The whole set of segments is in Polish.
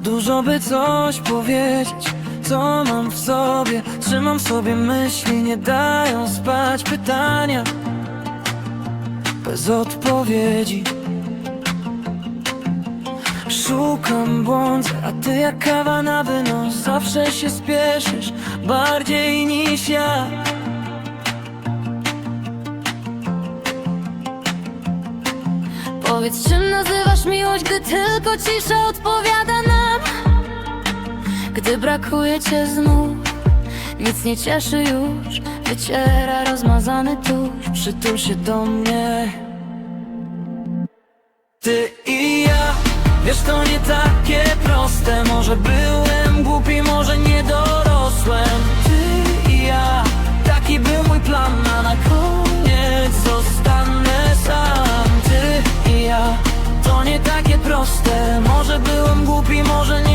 dużo by coś powiedzieć Co mam w sobie. Trzymam w sobie myśli Nie dają spać pytania. Bez odpowiedzi. Szukam, błądzę, a ty jak kawa na wynos Zawsze się spieszysz, bardziej niż ja. Powiedz, czym nazywasz miłość, gdy tylko cisza odpowiada Gdy brakuje cię znów, nic nie cieszy już. Wyciera rozmazany tusz. Przytul się do mnie. Ty i ja Wiesz to nie takie proste. Może byłem głupi, może nie dorosłem Ty i ja Taki był mój plan A na koniec zostanę sam. Ty i ja To nie takie proste. Może byłem głupi, może nie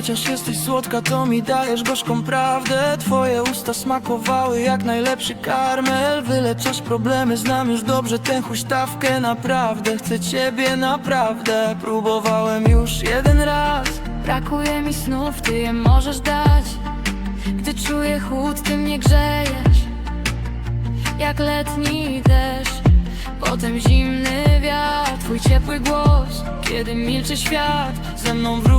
Chociaż jesteś słodka, to mi dajesz gorzką prawdę. Twoje usta smakowały jak najlepszy karmel. Wyleczasz problemy, znam już dobrze tę huśtawkę. Naprawdę, chcę ciebie naprawdę. Próbowałem już jeden raz. Brakuje mi snów, ty je możesz dać. Gdy czuję chłód, ty mnie grzejesz. Jak letni deszcz Potem zimny wiatr, twój ciepły głos Kiedy milczy świat, ze mną wróć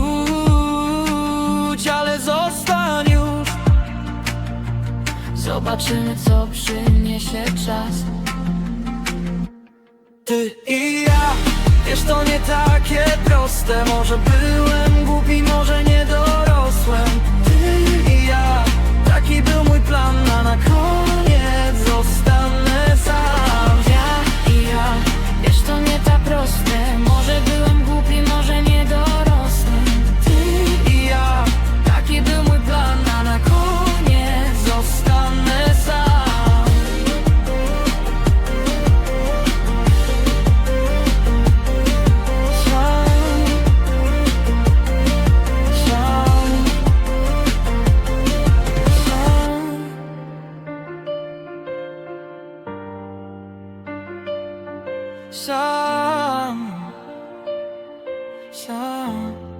Zobaczymy, co przyniesie czas. Ty i ja, wiesz to nie takie proste. Może byłem głupi, może nie dorosłem Sam Sam